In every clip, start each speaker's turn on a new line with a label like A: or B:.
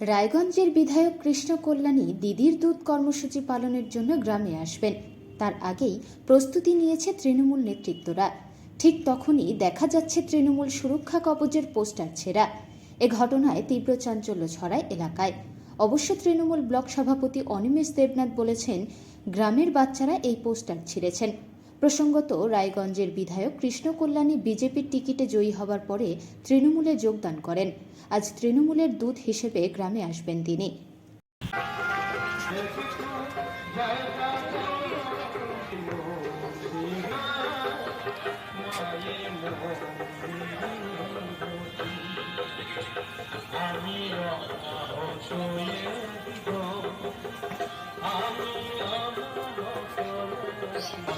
A: রায়গঞ্জের বিধায়ক কৃষ্ণ কল্যাণী দিদির দুধ কর্মসূচি পালনের জন্য গ্রামে আসবেন। তার আগেই প্রস্তুতি নিয়েছে তৃণমূল নেতৃত্বরা। ঠিক তখনই দেখা যাচ্ছে তৃণমূল সুরক্ষা কবচের পোস্টার ছেঁড়া। এ ঘটনায় তীব্র চাঞ্চল্য ছড়ায় এলাকায়। অবশ্য তৃণমূল ব্লক সভাপতি অনিমেষ দেবনাথ বলেছেন, গ্রামের বাচ্চারা এই পোস্টার ছিঁড়েছেন। প্রসঙ্গত, রায়গঞ্জের বিধায়ক কৃষ্ণ কল্যাণী বিজেপির টিকিটে জয়ী হবার পরে তৃণমূলে যোগদান করেন। আজ তৃণমূলের দূত হিসেবে গ্রামে আসবেন তিনি।
B: মনে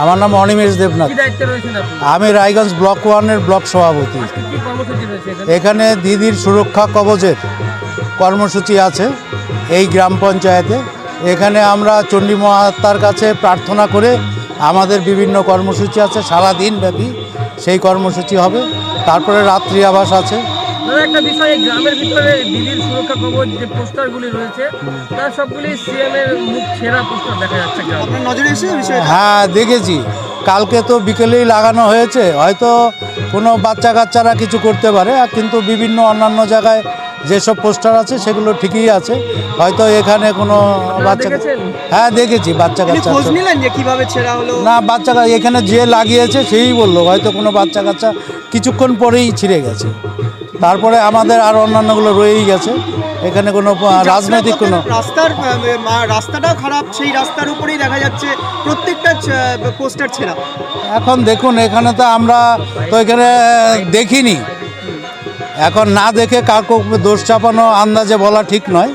C: আমার নাম অনিমেষ দেবনাথ। আমি রায়গঞ্জ ব্লক ওয়ানের ব্লক সভাপতি।
D: এখানে?
C: দিদির সুরক্ষা কবচের কর্মসূচি আছে এই গ্রাম পঞ্চায়েতে। এখানে আমরা চণ্ডী মহাত্মার কাছে প্রার্থনা করে আমাদের বিভিন্ন কর্মসূচি আছে সারা দিন ব্যাপী সেই কর্মসূচি হবে। তারপরে রাত্রি আবাস আছে।
D: দাদা একটা বিষয় গ্রামের ভিতরে দিদির সুরক্ষা কবচ যে পোস্টারগুলি রয়েছে তার সবগুলি সিএম এর মুখ ছেঁড়া পোস্টার দেখা যাচ্ছে গ্রামে।
E: নজরে এসে বিষয়টা?
C: হ্যাঁ দেখেছি। কালকে তো বিকেলেই লাগানো হয়েছে। হয়তো কোনো বাচ্চা কাচ্চারা কিছু করতে পারে আর কিন্তু বিভিন্ন অন্যান্য জায়গায় যেসব পোস্টার আছে সেগুলো ঠিকই আছে। হয়তো এখানে কোনো বাচ্চা? হ্যাঁ দেখেছি বাচ্চা কাচ্চা
E: খোঁজ
C: আছে।
E: নিলেন যে কীভাবে ছেঁড়া হলো?
C: না বাচ্চা এখানে যে লাগিয়েছে সেই বলল। হয়তো কোনো বাচ্চা কাচ্চা কিছুক্ষণ পরেই ছিঁড়ে গেছে। তারপরে আমাদের আর অন্যান্যগুলো রয়েই গেছে। এখানে কোনো রাজনৈতিক কোনো
E: রাস্তার রাস্তাটাও খারাপ সেই রাস্তার উপরেই দেখা যাচ্ছে প্রত্যেকটা পোস্টার ছেঁড়া।
C: এখন দেখুন এখানে তো আমরা তো এখানে দেখিনি। এখন না দেখে কাউকে দোষ চাপানো আন্দাজে বলা ঠিক নয়।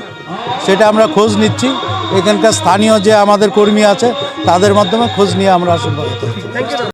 C: সেটা আমরা খোঁজ নিচ্ছি। এখানকার স্থানীয় যে আমাদের কর্মী আছে তাদের মাধ্যমে খোঁজ নিয়ে আমরা আসলে
D: থ্যাংক ইউ